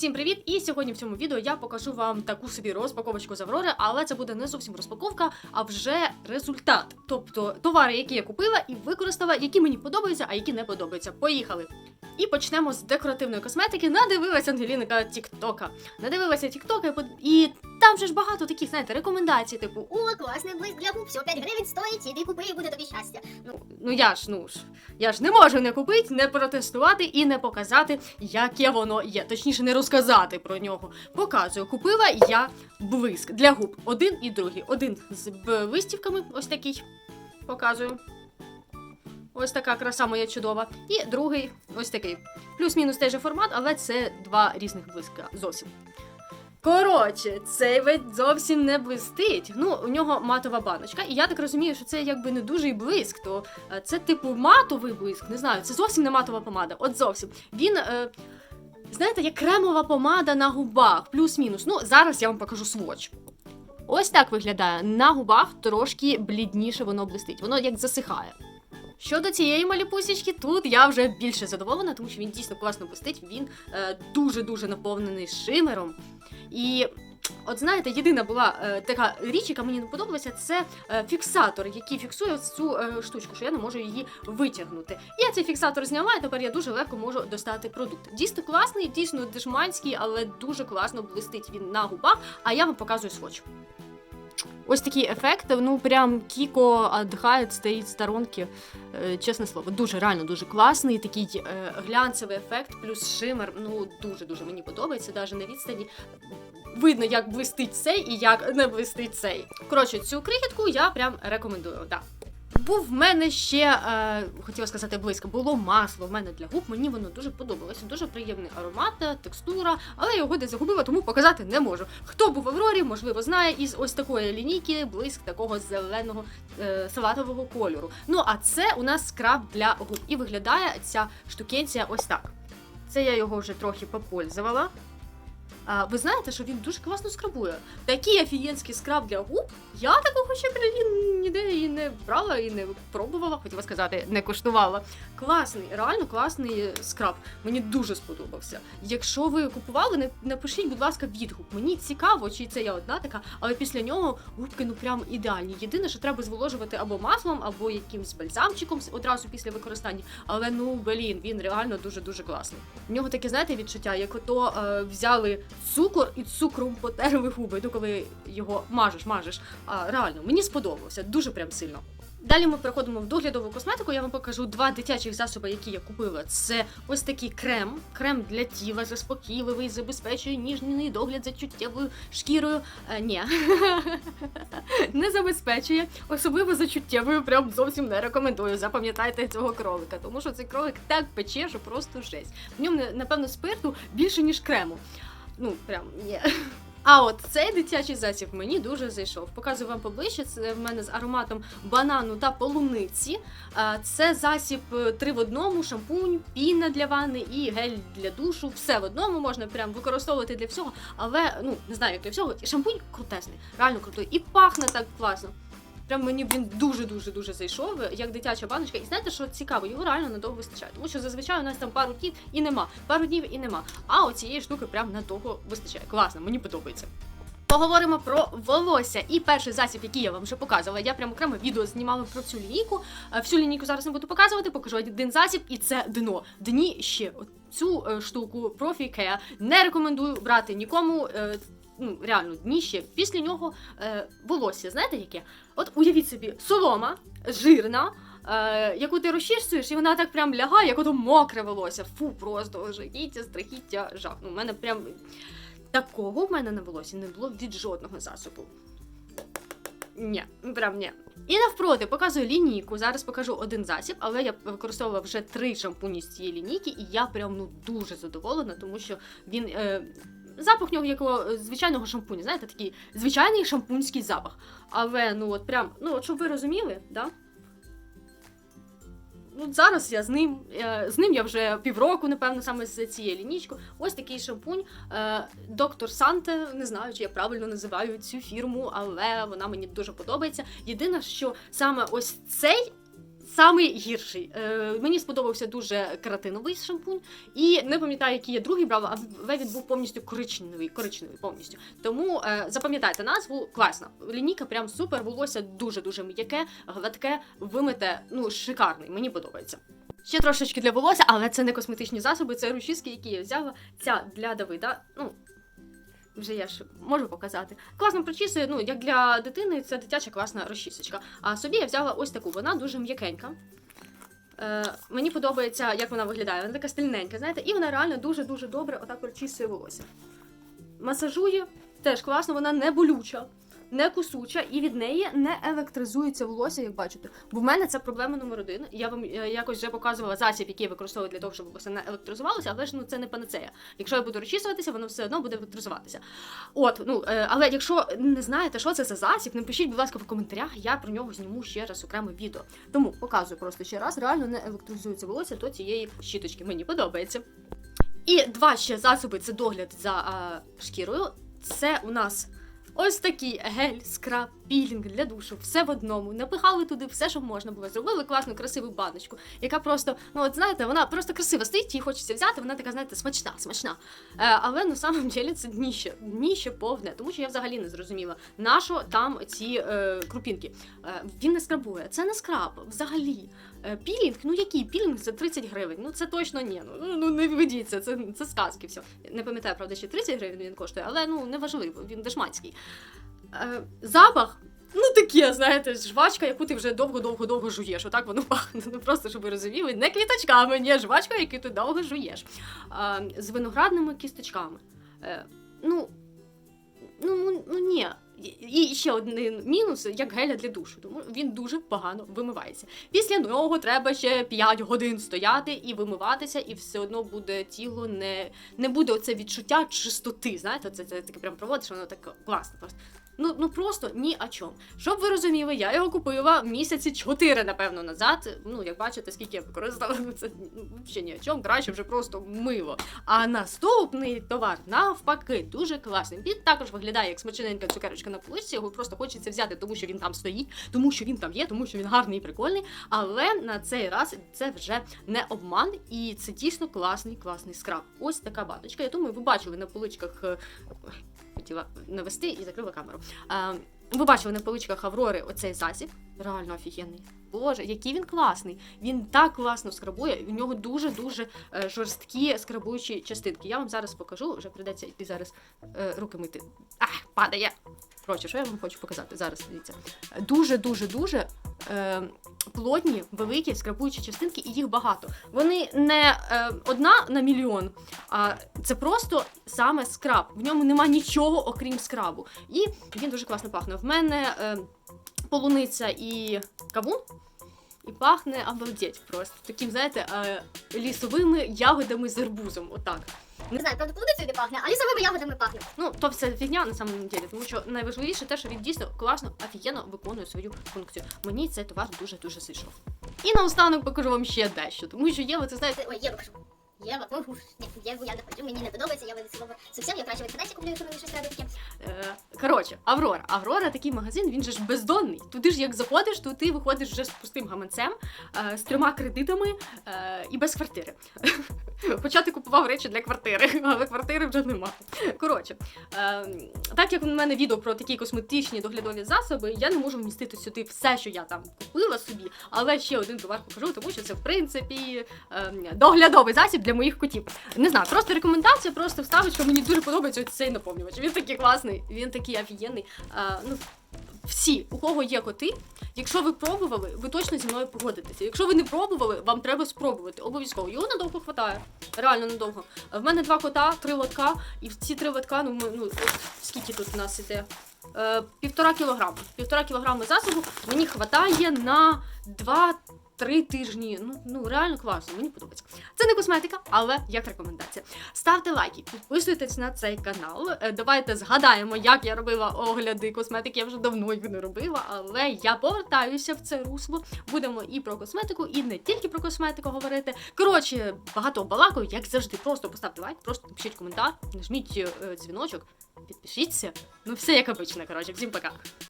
Всім привіт! І сьогодні в цьому відео я покажу вам таку собі розпаковочку з Аврори, але це буде не зовсім розпаковка, а вже результат. Тобто товари, які я купила і використала, які мені подобаються, а які не подобаються. Поїхали! І почнемо з декоративної косметики. Надивилася Ангеліника Тіктока. Надивилася Тіктока і, там же ж багато таких, знаєте, рекомендацій, типу, О, класний блиск для губ, всього 5 гривень стоїть, іди купи і буде тобі щастя. Ну, ну я ж, ну ж, я ж не можу не купити, не протестувати і не показати, яке воно є. Точніше, не розказати про нього. Показую, купила я блиск для губ. Один і другий. Один з вистівками, ось такий. Показую. Ось така краса моя чудова. І другий ось такий. Плюс-мінус же формат, але це два різних блиска зовсім. Коротше, цей вид зовсім не блистить. Ну, у нього матова баночка, і я так розумію, що це якби не дуже й блиск, то е, це типу матовий блиск, не знаю, це зовсім не матова помада. От зовсім. Він. Е, Знаєте, як кремова помада на губах, плюс-мінус. Ну, зараз я вам покажу своч. Ось так виглядає. На губах трошки блідніше воно блистить. Воно як засихає. Щодо цієї маліпусічки, тут я вже більше задоволена, тому що він дійсно класно блистить. Він е, дуже-дуже наповнений шимером. І от знаєте, єдина була е, така річ, яка мені не подобалася, це е, фіксатор, який фіксує цю е, штучку, що я не можу її витягнути. Я цей фіксатор зняла, і тепер я дуже легко можу достати продукт. Дійсно класний, дійсно дешманський, але дуже класно блистить він на губах. А я вам показую сводч. Ось такий ефект, ну прям Кіко віддихає, стоїть в сторонки. Е, Чесне слово, дуже реально дуже класний. Такий е, глянцевий ефект, плюс шимер. Ну дуже дуже мені подобається, навіть на відстані. Видно, як блистить цей і як не блистить цей. Коротше, цю крихітку я прям рекомендую. Да. Був в мене ще, е, хотіла сказати близько, було масло в мене для губ. Мені воно дуже подобалося. Дуже приємний аромат, е, текстура, але його десь загубила, тому показати не можу. Хто був в Аврорі, можливо, знає із ось такої лінійки блиск такого зеленого е, салатового кольору. Ну а це у нас скраб для губ. І виглядає ця штукенція ось так. Це я його вже трохи попользувала. А, ви знаєте, що він дуже класно скрабує. Такий офігенський скраб для губ. Я такого ще блін, ніде і не брала, і не пробувала, хотіла сказати, не коштувала. Класний, реально класний скраб. Мені дуже сподобався. Якщо ви купували, не напишіть, будь ласка, відгук. Мені цікаво, чи це я одна така, але після нього губки ну прям ідеальні. Єдине, що треба зволожувати або маслом, або якимсь бальзамчиком одразу після використання. Але ну блін, він реально дуже дуже класний. В нього таке, знаєте, відчуття, як ото е, взяли цукор і цукром потерли губи. Ну, коли його мажеш, мажеш. А реально, мені сподобалося дуже прям сильно. Далі ми переходимо в доглядову косметику. Я вам покажу два дитячих засоби, які я купила. Це ось такий крем, крем для тіла, заспокійливий, забезпечує ніжний догляд за чуттєвою шкірою. Е, ні, не забезпечує, особливо за чуттєвою, прям зовсім не рекомендую. Запам'ятайте цього кролика, тому що цей кролик так пече, що просто жесть. В ньому напевно спирту більше ніж крему. Ну прям ні. А от цей дитячий засіб мені дуже зайшов. Показую вам поближче. Це в мене з ароматом банану та полуниці. Це засіб е, три в одному, шампунь, піна для ванни і гель для душу. Все в одному можна прям використовувати для всього. Але ну не знаю, як для всього. Шампунь крутесний, реально крутий. І пахне так класно. Прям мені він дуже дуже зайшов, як дитяча баночка. І знаєте, що цікаво, його реально надовго вистачає. Тому що зазвичай у нас там пару днів і нема, пару днів і нема. А оцієї штуки прям надовго вистачає. Класно, мені подобається. Поговоримо про волосся. І перший засіб, який я вам вже показувала, я прямо окремо відео знімала про цю лінійку. Е, Всю лінійку зараз не буду показувати, покажу один засіб, і це дно. Дні ще цю е, штуку Care не рекомендую брати нікому. Ну, реально, дніще. Після нього е, волосся, знаєте яке? От уявіть собі, солома жирна, е, яку ти розчісуєш, і вона так прям лягає, як ото мокре волосся. Фу, просто жахіття, страхіття, жах. Ну, у мене прям такого в мене на волосі не було від жодного засобу. Ні, прям ні. І навпроти показую лінійку. Зараз покажу один засіб, але я використовувала вже три шампуні з цієї лінійки, і я прям ну дуже задоволена, тому що він. Е, Запах в нього е, звичайного шампуня, знаєте, такий звичайний шампунський запах. Але ну от прям, ну от щоб ви розуміли, да? Ну, зараз я з ним. е, З ним я вже півроку, напевно, саме з цією лінічкою. Ось такий шампунь. е, Доктор Санте, не знаю, чи я правильно називаю цю фірму, але вона мені дуже подобається. Єдине, що саме ось цей самий гірший. Е, мені сподобався дуже кератиновий шампунь, і не пам'ятаю, який я другий брала, але він був повністю коричневий, коричневий повністю. Тому е, запам'ятайте назву, класна. Лінійка прям супер, волосся дуже-дуже м'яке, гладке, вимите, ну, шикарний, мені подобається. Ще трошечки для волосся, але це не косметичні засоби, це ручіски, які я взяла. Ця для Давида. Ну, вже я ж можу показати. Класно прочісує, ну, як для дитини, це дитяча класна розчісочка. А собі я взяла ось таку, вона дуже м'якенька. Е, мені подобається, як вона виглядає. Вона така стильненька, знаєте, і вона реально дуже-дуже добре отак прочісує волосся. Масажує теж класно, вона не болюча, не кусуча, і від неї не електризується волосся, як бачите. Бо в мене це проблема номер один. Я вам е, якось вже показувала засіб, який використовую для того, щоб волосся не електризувалося, але ж ну це не панацея. Якщо я буду розчісуватися, воно все одно буде електризуватися. От, ну е, але якщо не знаєте, що це за засіб, напишіть, будь ласка, в коментарях, я про нього зніму ще раз окреме відео. Тому показую просто ще раз, реально не електризується волосся до цієї щіточки. Мені подобається. І два ще засоби це догляд за а, шкірою. Це у нас ось такий гель, скраб, пілінг для душу, все в одному. Напихали туди все, що можна було. Зробили класну, красиву баночку, яка просто, ну от знаєте, вона просто красиво стоїть, її хочеться взяти, вона така, знаєте, смачна, смачна. Е, але на самом деле це дніще, дніще повне, тому що я взагалі не зрозуміла, на що там ці е, крупінки. Е, він не скрабує, це не скраб, взагалі. Е, Пілінг, ну який пілінг за 30 гривень? Ну це точно ні. Ну, ну не ведіться, це, це сказки. все. Не пам'ятаю, правда, ще 30 гривень він коштує, але ну неважливо, він дешманський. Е, запах. Ну таке, знаєте, жвачка, яку ти вже довго-довго-довго жуєш. Отак воно пахне. Ну просто щоб ви розуміли, не квіточками, ні, жвачка, яку ти довго жуєш. А, з виноградними кісточками. Е, ну, ну, ну, ну ні. І ще один мінус, як геля для душу, тому він дуже погано вимивається. Після нього треба ще 5 годин стояти і вимиватися, і все одно буде тіло не, не буде оце відчуття чистоти. Знаєте, це, це таке прям проводиш, воно так класно просто. Ну, ну просто ні о чому. Щоб ви розуміли, я його купила місяці 4, напевно, назад. Ну, як бачите, скільки я використала, ну це ну, взагалі ні о чому, краще вже просто мило. А наступний товар, навпаки, дуже класний. Він також виглядає як смачненька цукерочка на поличці, його просто хочеться взяти, тому що він там стоїть, тому що він там є, тому що він гарний і прикольний. Але на цей раз це вже не обман, і це дійсно класний, класний скраб. Ось така баночка. Я думаю, ви бачили на поличках. Е, Хотіла навести і закрила камеру. А, ви бачили на поличках Аврори оцей засіб. Реально офігенний. Боже, який він класний. Він так класно скрабує. У нього дуже-дуже е, жорсткі скрабуючі частинки. Я вам зараз покажу, вже прийдеться йти зараз е, руки мити. Ах, падає. Коротше, що я вам хочу показати? Зараз дивіться. Дуже-дуже дуже е, плотні, великі скрабуючі частинки, і їх багато. Вони не е, одна на мільйон, а це просто саме скраб. В ньому нема нічого, окрім скрабу. І він дуже класно пахне. В мене е, полуниця і кавун. І пахне обалдеть просто таким, знаєте, е, лісовими ягодами з арбузом. Отак. Не знаю, правда, полуницею не пахне, а лісовими ягодами пахне. Ну, то все фігня на самом деле, тому що найважливіше те, що він дійсно класно, офігенно виконує свою функцію. Мені цей товар дуже дуже зайшов. І наостанок покажу вам ще дещо, тому що Єва, це знаєте, Ой, Єву кажу. Єва, уф, ні, Єву я не хочу, мені не подобається, я від слова совсем, я краще в куплю, якщо мені щось треба таке. Е, Коротше, Аврора. Аврора такий магазин, він же ж бездонний. Туди ж як заходиш, то ти виходиш вже з пустим гаманцем, е, з трьома кредитами е, і без квартири. Хоча ти купував речі для квартири, але квартири вже нема. Коротше, так як у мене відео про такі косметичні доглядові засоби, я не можу вмістити сюди все, що я там купила собі, але ще один товар покажу, тому що це в принципі доглядовий засіб для моїх котів. Не знаю, просто рекомендація, просто вставочка. Мені дуже подобається цей наповнювач. Він такий класний, він такий офігенний. А, ну, всі, у кого є коти, якщо ви пробували, ви точно зі мною погодитеся. Якщо ви не пробували, вам треба спробувати. Обов'язково. Його надовго хватає. Реально надовго. В мене два кота, три лотка, і в ці три лотка, ну, ми, ну от скільки тут у нас іде? Е, півтора кілограми. Півтора кілограми засобу мені хватає на два. Три тижні, ну ну реально класно, мені подобається. Це не косметика, але як рекомендація. Ставте лайки, підписуйтесь на цей канал. Е, Давайте згадаємо, як я робила огляди косметики. Я вже давно їх не робила, але я повертаюся в це русло. Будемо і про косметику, і не тільки про косметику говорити. Коротше, багато балакаю, як завжди. Просто поставте лайк, просто напишіть коментар, нажміть е, дзвіночок, підпишіться. Ну все як обично, коротше, всім пока.